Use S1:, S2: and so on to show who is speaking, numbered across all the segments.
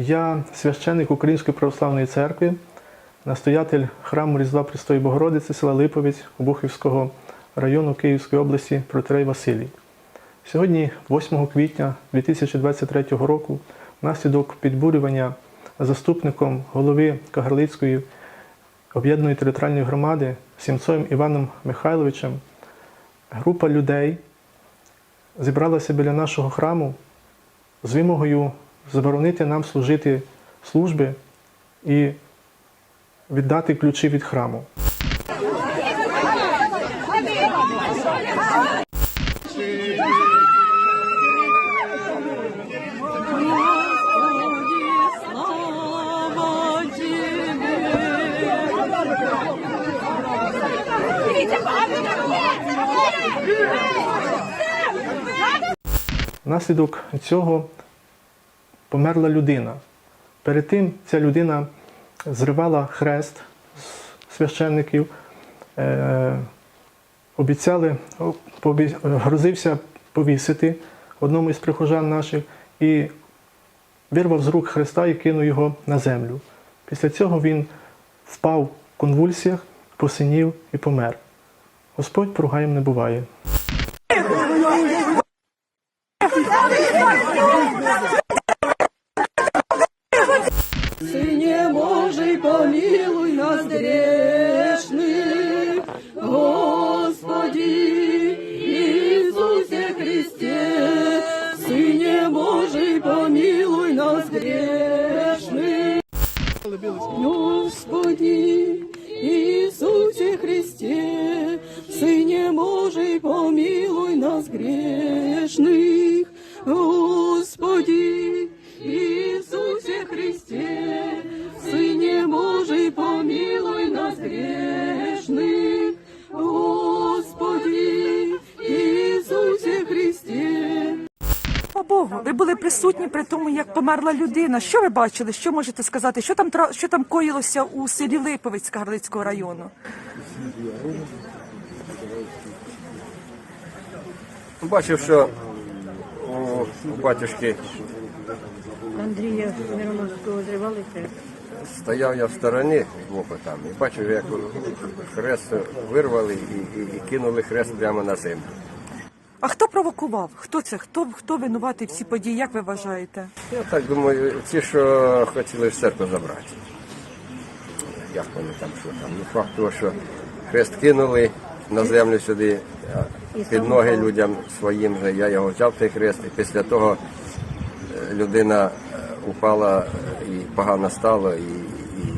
S1: Я священник Української православної церкви, настоятель храму Різдва Престої Богородиці села Липовець Обухівського району Київської області Протерей Василій. Сьогодні, 8 квітня 2023 року, внаслідок підбурювання заступником голови Кагарлицької об'єднаної територіальної громади Сімцоєм Іваном Михайловичем, група людей зібралася біля нашого храму з вимогою заборонити нам служити служби і віддати ключі від храму.
S2: Тебе!
S1: Цього померла людина. Перед тим ця людина зривала хрест з священників, е, обіцяли, грозився повісити одному із прихожан наших і вирвав з рук хреста і кинув його на землю. Після цього він впав в конвульсіях, посинів і помер. Господь поругаєм не буває.
S2: Сыне Божий, помилуй нас грешных, Господи Иисусе Христе, Сыне Божий, помилуй нас грешных. Господи Иисусе Христе, Сыне Божий, помилуй нас грешных.
S3: Богу, ви були присутні при тому, як померла людина. Що ви бачили? Що можете сказати? Що там що там коїлося у селі Липовець Кагарлицького району?
S4: Бачив, що у, батюшки
S5: Андрія Мироновського зривали хрест.
S4: стояв я в стороні боку там і бачив, як хрест вирвали і, і, і кинули хрест прямо на землю.
S3: А хто провокував? Хто це? Хто хто винуватий в цій події? Як ви вважаєте?
S4: Я так думаю, ті, що хотіли в церкву забрати. Як вони там, що там. Ну, факт того, що хрест кинули на землю сюди, під ноги людям своїм же. Я його взяв той хрест, і після того е, людина е, упала і погано стало, і, і,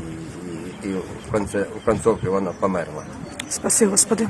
S4: і, і в, конце, в концовці вона померла.
S3: Спаси Господи.